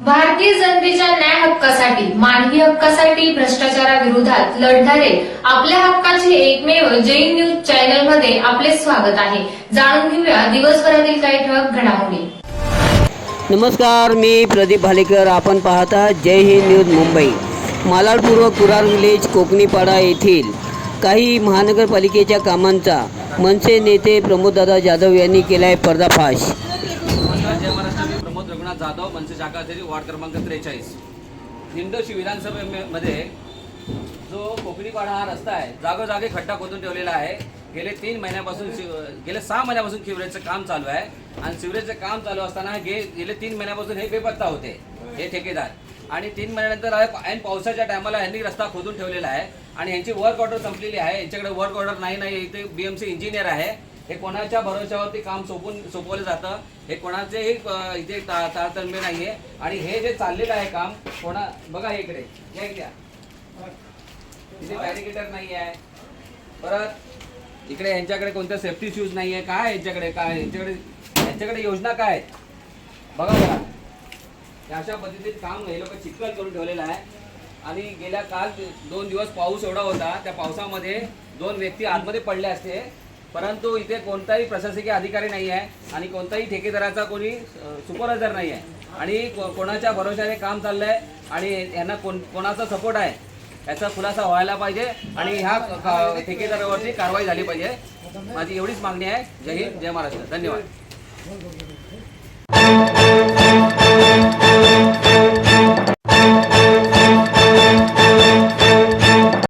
भारतीय जनतेच्या न्याय हक्कासाठी मानवी हक्कासाठी भ्रष्टाचाराविरोधात लढणारे आपल्या हक्काचे एकमेव जैन न्यूज चॅनलमध्ये आपले स्वागत आहे. जाणून घेऊया दिवसभरातील काही ठळक घडामोडी. नमस्कार मी प्रदीप भालेकर. आपण पाहत आहात जय हिंद न्यूज मुंबई. मालाडपूर्व कुरार विलेज कोकणीपाडा येथील काही महानगरपालिकेच्या कामांचा मनसे नेते प्रमोददादा जाधव यांनी केला आहे पर्दाफाश नमस्कार जय महाराष्ट्र मी प्रमोद रघुनाथ जाधव मनसे शाखा अध्यक्ष वार्ड क्रमांक त्रेचाळीस. दिंडोशी विधानसभेमध्ये जो कोकणीपाडा हा रस्ता आहे जागोजागी खड्डा खोदून ठेवलेला आहे. गेले तीन महिन्यापासून शिव- गेले सहा महिन्यापासून सिवरेजचं काम चालू आहे. आणि सिवरेजचं काम चालू असताना गे गेले तीन महिन्यापासून हे बेपत्ता होते हे ठेकेदार. आणि तीन महिन्यानंतर ऐन पावसाच्या टायमाला यांनी रस्ता खोदून ठेवलेला आहे. आणि यांची वर्क ऑर्डर संपलेली आहे. यांच्याकडे वर्क ऑर्डर नाही नाही. इथे बीएमसी इंजिनियर आहे. हे कोणाच्या भरोश्यावरती काम सोपून सोपवलं जातं हे कोणाचेही इथे ता- नाही नाहीये. आणि हे जे चाललेलं आहे काम कोणा बघा हे इकडे. या इकडे इथे बॅरिकेटर नाही आहे परत इकडे यांच्याकडे कोणत्या सेफ्टी शूज नाही आहे काय यांच्याकडे? काय यांच्याकडे यांच्याकडे योजना काय? बघा बघा अशा पद्धतीत काम हे लोक चिखल करून ठेवलेलं आहे. आणि गेल्या काल दोन दिवस पाऊस एवढा होता. त्या पावसामध्ये दोन व्यक्ती आतमध्ये पडले असते. परंतु इथे कोणताही प्रशासकीय अधिकारी नाही आहे आणि कोणताही ठेकेदाराचा कोणी सुपरवायझर नाही आहे. आणि को- कोणाच्या भरोशाने काम चाललं आहे आणि यांना कोण कोणाचा सपोर्ट आहे याचा खुलासा व्हायला पाहिजे आणि ह्या ठेकेदारावरती कारवाई झाली पाहिजे. माझी एवढीच मागणी आहे. जय हिंद जय महाराष्ट्र. धन्यवाद.